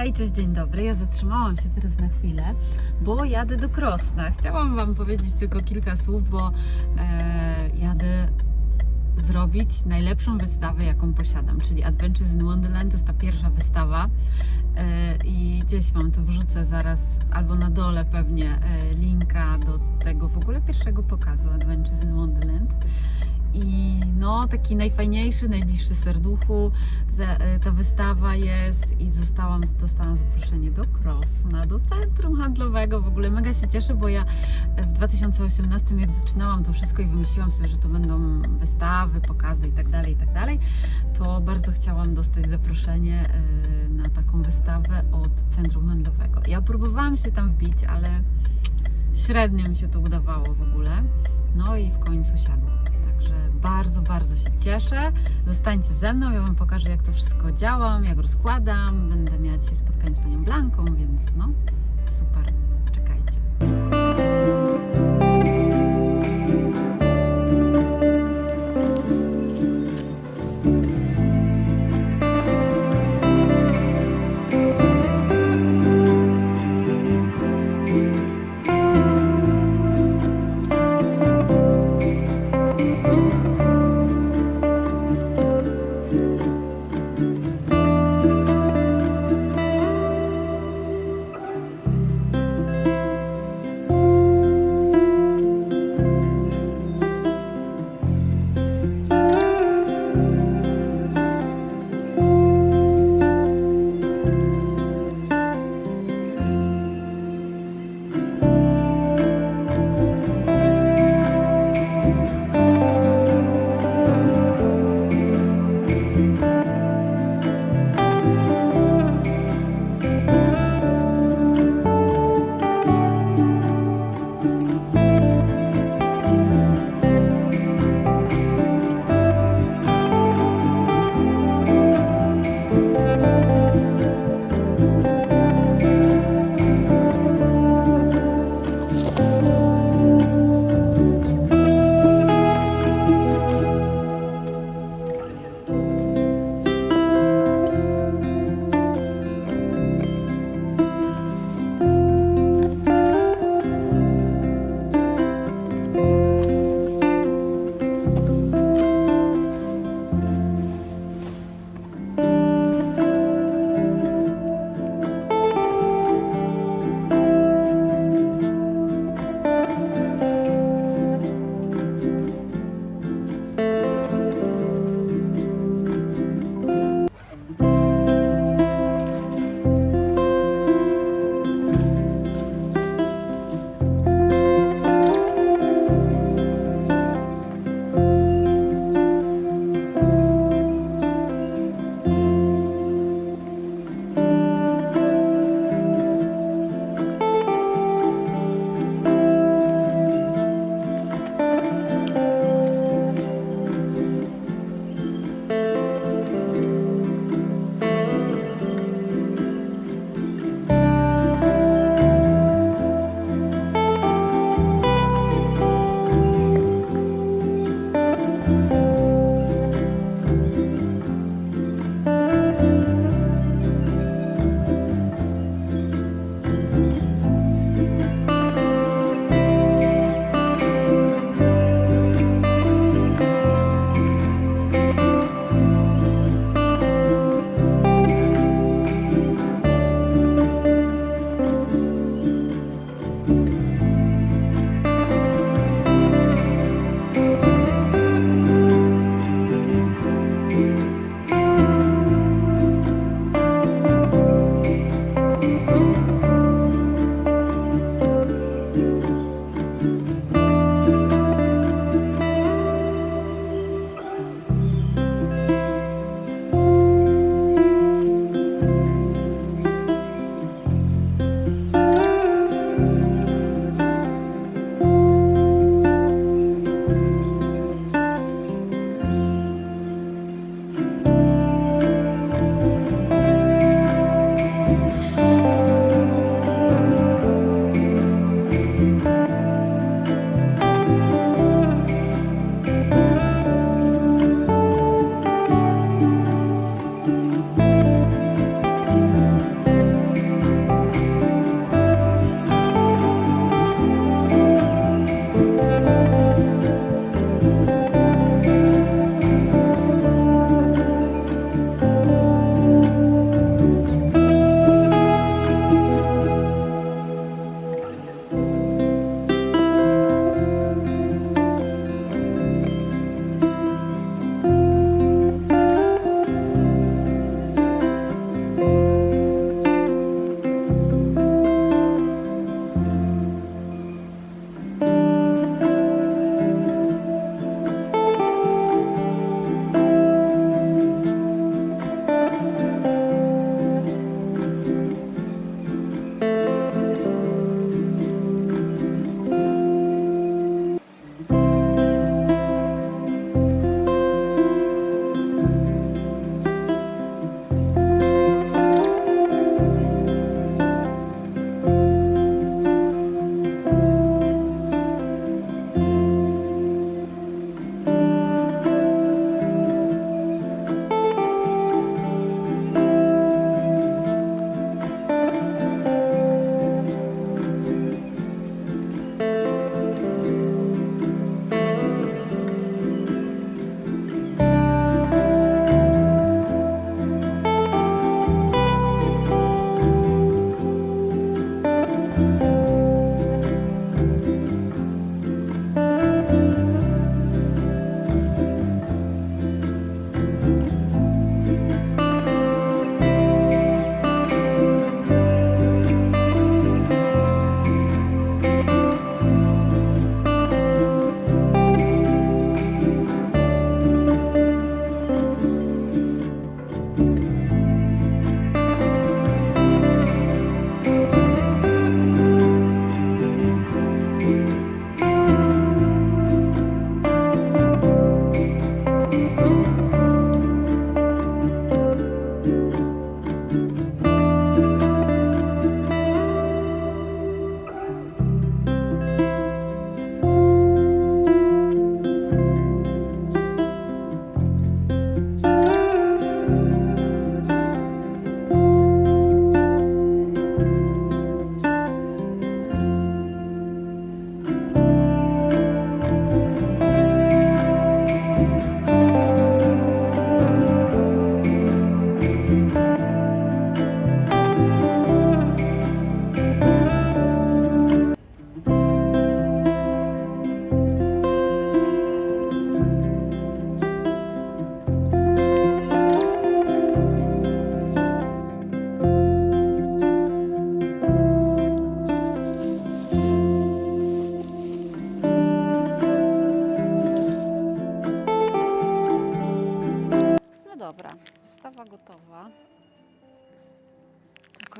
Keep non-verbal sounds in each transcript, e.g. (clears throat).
Hej, cześć, dzień dobry. Ja zatrzymałam się teraz na chwilę, bo jadę do Krosna. Chciałam Wam powiedzieć tylko kilka słów, bo e, jadę zrobić najlepszą wystawę, jaką posiadam, czyli Adventures in Wonderland. To jest ta pierwsza wystawa e, i gdzieś Wam to wrzucę zaraz, albo na dole pewnie e, linka do tego w ogóle pierwszego pokazu Adventures in Wonderland. I no, taki najfajniejszy, najbliższy serduchu ta, e, ta wystawa jest i zostałam, dostałam zaproszenie do Krosna, do centrum handlowego. W ogóle mega się cieszę, bo ja w 2018 jak zaczynałam to wszystko i wymyśliłam sobie, że to będą wystawy, pokazy i tak dalej, i tak dalej, to bardzo chciałam dostać zaproszenie e, na taką wystawę od centrum handlowego. Ja próbowałam się tam wbić, ale średnio mi się to udawało w ogóle. No i w końcu siadło. Bardzo, bardzo się cieszę. Zostańcie ze mną, ja Wam pokażę, jak to wszystko działa, jak rozkładam. Będę miała dzisiaj spotkanie z Panią Blanką, więc no, super.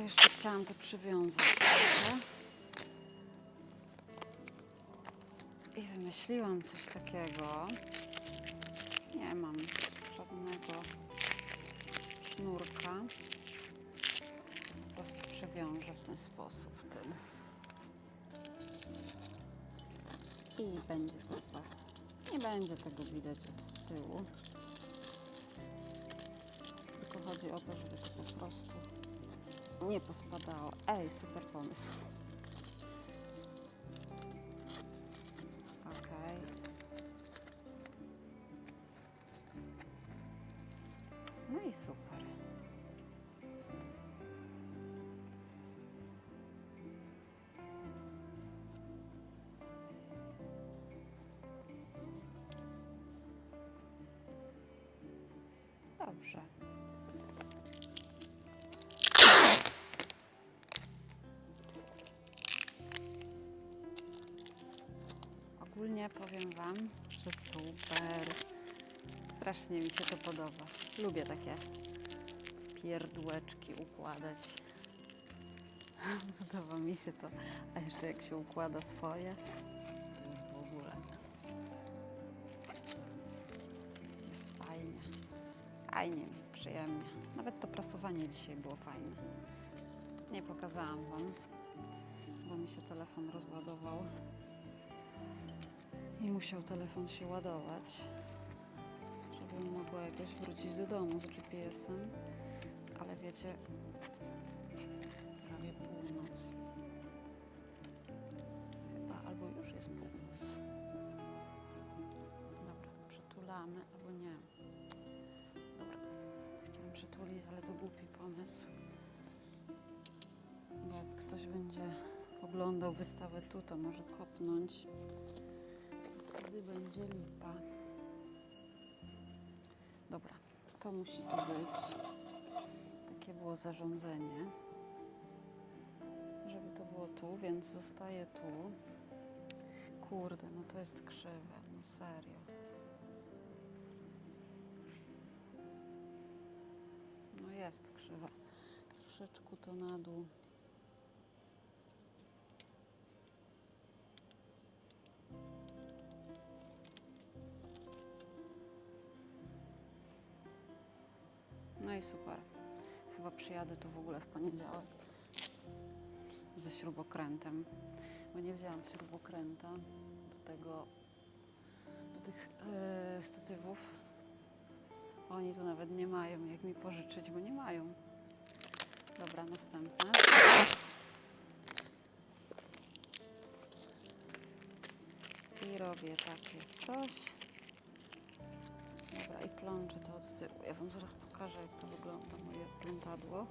Tylko jeszcze chciałam to przywiązać. trochę. I wymyśliłam coś takiego. Nie mam żadnego sznurka. Po prostu przewiążę w ten sposób tym. I będzie super. Nie będzie tego widać od tyłu. Tylko chodzi o to, żeby to po prostu nie pospadało. Ej, super pomysł. No i super. Dobrze. Ogólnie powiem Wam, że super. Strasznie mi się to podoba. Lubię takie pierdółeczki układać. (laughs) Podoba mi się to. A jeszcze jak się układa swoje, to już w ogóle. Jest fajnie. Fajnie mi, przyjemnie. Nawet to prasowanie dzisiaj było fajne. Nie pokazałam Wam, bo mi się telefon rozładował. I musiał telefon się ładować, żebym mogła jakoś wrócić do domu z GPS-em. Ale wiecie, prawie północ. Chyba, albo już jest północ. Dobra, przytulamy, albo nie. Dobra, chciałam przytulić, ale to głupi pomysł. Jak ktoś będzie oglądał wystawę tu, to może kopnąć. Wtedy będzie lipa. Dobra, to musi tu być. Takie było zarządzenie. Żeby to było tu, więc zostaje tu. Kurde, no to jest krzywe, no serio. No jest krzywa. Troszeczkę to na dół. Super. Chyba przyjadę tu w ogóle w poniedziałek ze śrubokrętem, bo nie wzięłam śrubokręta do tego, do tych yy, statywów. Oni tu nawet nie mają, jak mi pożyczyć, bo nie mają. Dobra, następne. I robię takie coś. Plączę to od tyłu. Ja Wam zaraz pokażę, jak to wygląda, moje plątadło.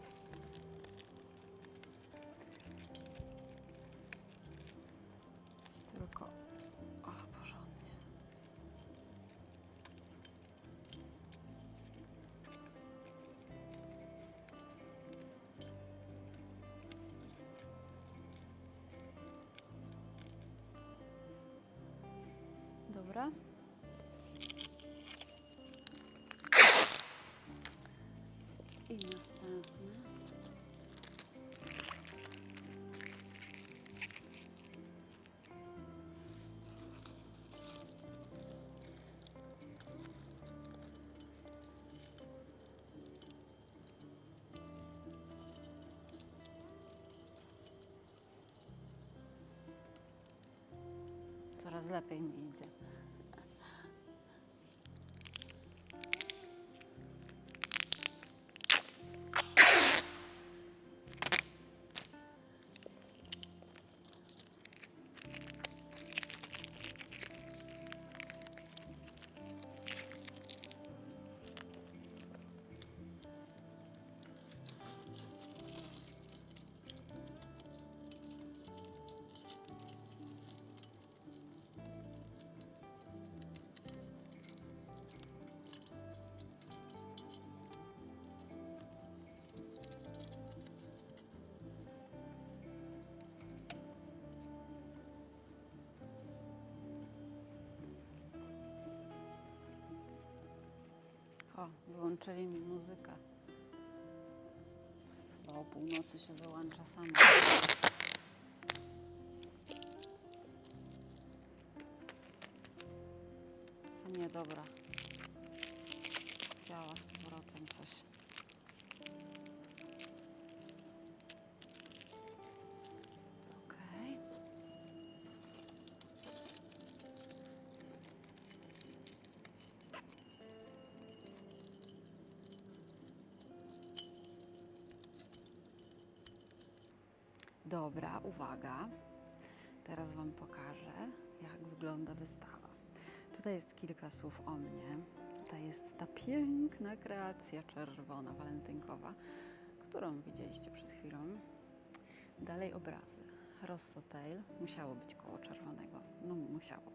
I następne. Coraz lepiej mi idzie. O, wyłączyli mi muzykę. Chyba o północy się wyłącza sama. Nie, dobra. Działa z powrotem coś. Dobra, uwaga. Teraz Wam pokażę, jak wygląda wystawa. Tutaj jest kilka słów o mnie. Tutaj jest ta piękna kreacja czerwona, walentynkowa, którą widzieliście przed chwilą. Dalej obrazy. Rossotail musiało być koło czerwonego. No, musiało.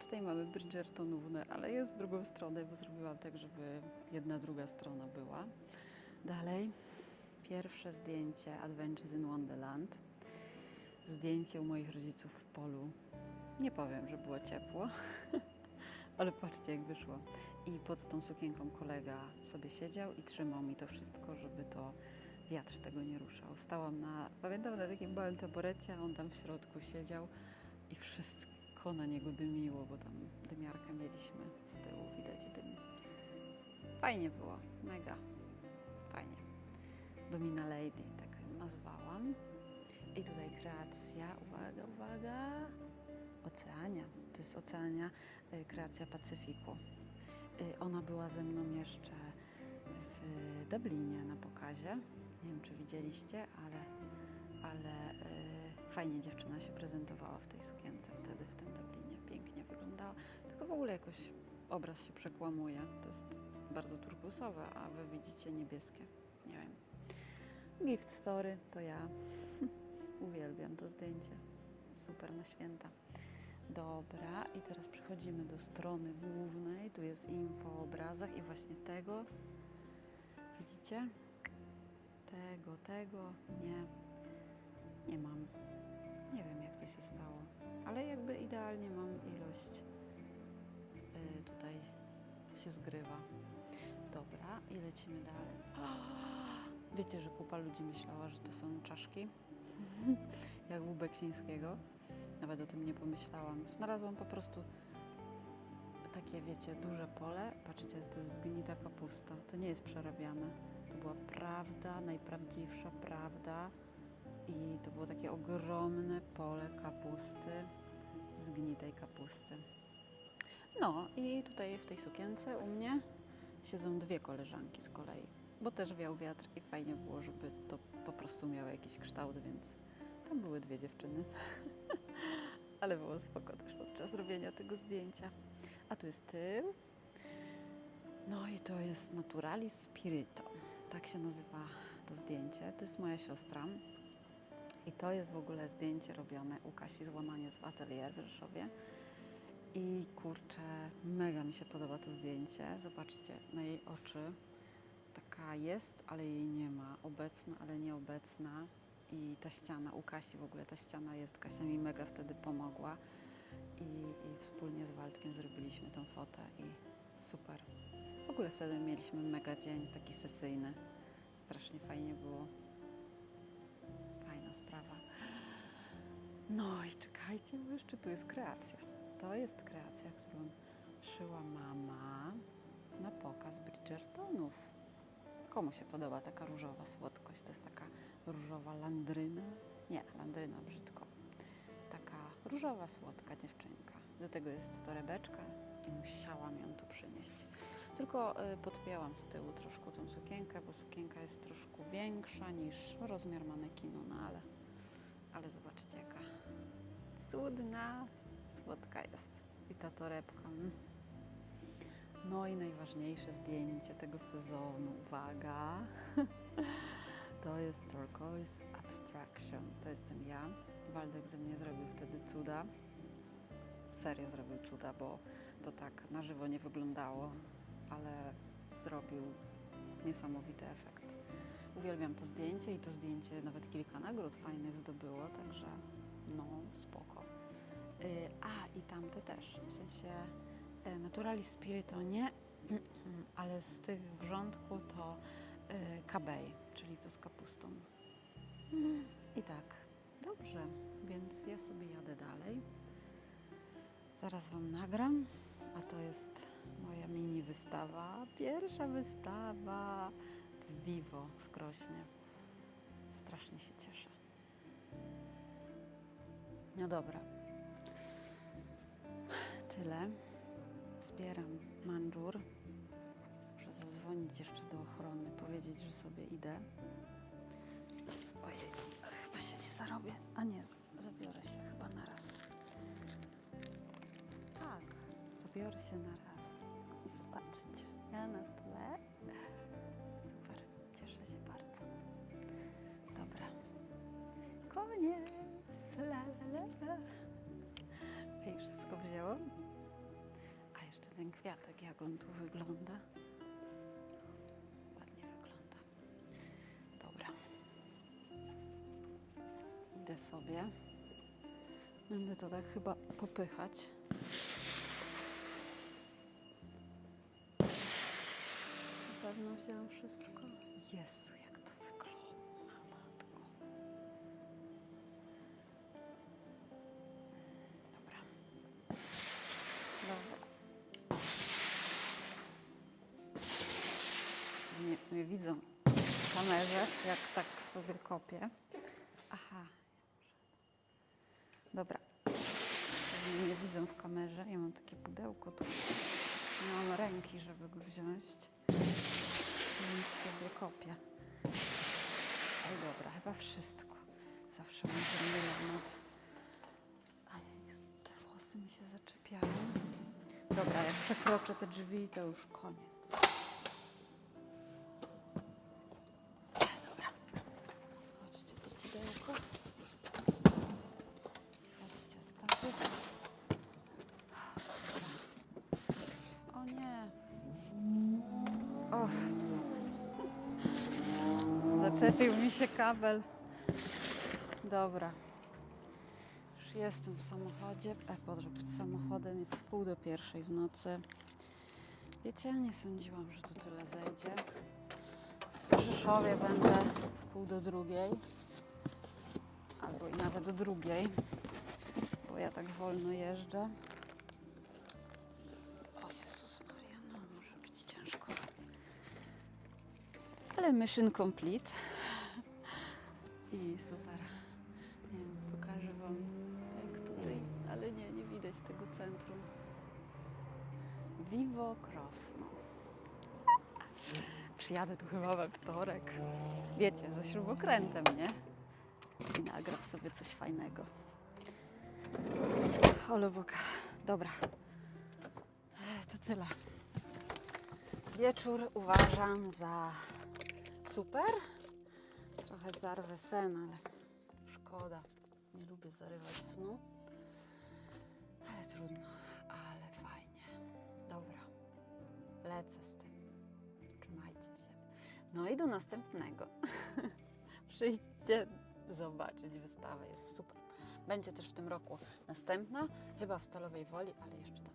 Tutaj mamy Bridgertonówne, ale jest w drugą stronę, bo zrobiłam tak, żeby jedna, druga strona była. Dalej pierwsze zdjęcie Adventures in Wonderland. Zdjęcie u moich rodziców w polu. Nie powiem, że było ciepło, (laughs) ale patrzcie jak wyszło. I pod tą sukienką kolega sobie siedział i trzymał mi to wszystko, żeby to wiatr tego nie ruszał. Stałam na, pamiętam, na takim małym taborecie, a on tam w środku siedział i wszystko na niego dymiło, bo tam dymiarkę mieliśmy z tyłu, widać dym. Fajnie było, mega. Domina Lady, tak nazwałam. I tutaj kreacja, uwaga, uwaga, Oceania. To jest Oceania, y, kreacja Pacyfiku. Y, Ona była ze mną jeszcze w Dublinie na pokazie. Nie wiem, czy widzieliście, ale, ale y, fajnie dziewczyna się prezentowała w tej sukience wtedy w tym Dublinie. Pięknie wyglądała. Tylko w ogóle jakoś obraz się przekłamuje. To jest bardzo turkusowe, a wy widzicie niebieskie. Gift Story to ja. (laughs) Uwielbiam to zdjęcie. Super na święta. Dobra, i teraz przechodzimy do strony głównej. Tu jest info o obrazach i właśnie tego. Widzicie? Tego, tego. Nie. Nie mam. Nie wiem, jak to się stało. Ale jakby idealnie mam ilość. y, tutaj się zgrywa. Dobra, i lecimy dalej. (gasps) Wiecie, że kupa ludzi myślała, że to są czaszki? (laughs) Jak u Beksińskiego. Nawet o tym nie pomyślałam. Znalazłam po prostu takie, wiecie, duże pole. Patrzcie, to jest zgnita kapusta. To nie jest przerabiane. To była prawda, najprawdziwsza prawda. I to było takie ogromne pole kapusty, zgnitej kapusty. No i tutaj w tej sukience u mnie siedzą dwie koleżanki z kolei, bo też wiał wiatr i fajnie było, żeby to po prostu miało jakiś kształt, więc tam były dwie dziewczyny. (laughs) Ale było spoko też podczas robienia tego zdjęcia. A tu jest tył. No i to jest Naturalis Spirito. Tak się nazywa to zdjęcie. To jest moja siostra. I to jest w ogóle zdjęcie robione u Kasi Złamanie z Atelier w Rzeszowie. I kurczę, mega mi się podoba to zdjęcie. Zobaczcie, na jej oczy taka jest, ale jej nie ma. Obecna, ale nieobecna. I ta ściana, u Kasi w ogóle ta ściana jest. Kasia mi mega wtedy pomogła. I, i wspólnie z Waldkiem zrobiliśmy tą fotę i super. W ogóle wtedy mieliśmy mega dzień, taki sesyjny. Strasznie fajnie było. Fajna sprawa. No i czekajcie, bo jeszcze tu jest kreacja. To jest kreacja, którą szyła mama na pokaz Bridgertonów. Komu się podoba taka różowa słodkość? To jest taka różowa landryna? Nie, landryna brzydko. Taka różowa, słodka dziewczynka. Do tego jest torebeczka i musiałam ją tu przynieść. Tylko y, podpięłam z tyłu troszkę tą sukienkę, bo sukienka jest troszkę większa niż rozmiar manekinu, no ale, ale zobaczcie jaka cudna, słodka jest. I ta torebka. Mm. No i najważniejsze zdjęcie tego sezonu. Uwaga! (laughs) To jest Turquoise Abstraction. To jestem ja. Waldek ze mnie zrobił wtedy cuda. Serio zrobił cuda, bo to tak na żywo nie wyglądało, ale zrobił niesamowity efekt. Uwielbiam to zdjęcie i to zdjęcie nawet kilka nagród fajnych zdobyło, także no spoko. Y, A i tamte też, w sensie Naturalis Spirito nie, (clears throat) ale z tych wrzątku to y, kabej, czyli to z kapustą. I tak, dobrze, więc ja sobie jadę dalej. Zaraz Wam nagram, a to jest moja mini wystawa. Pierwsza wystawa w Vivo w Krośnie. Strasznie się cieszę. No dobra. Tyle. Zbieram mandżur. Muszę zadzwonić jeszcze do ochrony, powiedzieć, że sobie idę. Ojej, chyba się nie zarobię. A nie, zabiorę się chyba na raz. Tak, zabiorę się na raz. Zobaczcie, ja na tle. Super, cieszę się bardzo. Dobra. Koniec. La, la, la. Ej, wszystko wzięłam? Ten kwiatek, jak on tu wygląda. Ładnie wygląda. Dobra. Idę sobie. Będę to tak chyba popychać. Na pewno wzięłam wszystko. Jezu, jak tak sobie kopię. Aha. Dobra. Nie widzą w kamerze. Ja mam takie pudełko tu. Nie mam ręki, żeby go wziąć. Więc sobie kopię. Dobra, chyba wszystko. Zawsze mam ten dylemat. A te włosy mi się zaczepiają. Dobra, jak przekroczę te drzwi, to już koniec. Się kabel. Dobra. Już jestem w samochodzie. E, pod samochodem jest w pół do pierwszej w nocy. Wiecie, ja nie sądziłam, że tu tyle zejdzie. W Rzeszowie będę w pół do drugiej. Albo i nawet do drugiej. Bo ja tak wolno jeżdżę. O Jezus Maria, no może być ciężko. Ale mission complete. I super. Nie wiem, pokażę Wam jak tutaj, ale nie, nie widać tego centrum. Vivo Krosno. Przyjadę tu chyba we wtorek. Wiecie, ze śrubokrętem, nie? I nagram sobie coś fajnego. Ole Boga. Dobra. To tyle. Wieczór uważam za super. Trochę zarwę sen, ale szkoda. Nie lubię zarywać snu. Ale trudno, ale fajnie. Dobra, lecę z tym. Trzymajcie się. No i do następnego. (laughs) Przyjdźcie zobaczyć wystawę, jest super. Będzie też w tym roku następna, chyba w Stalowej Woli, ale jeszcze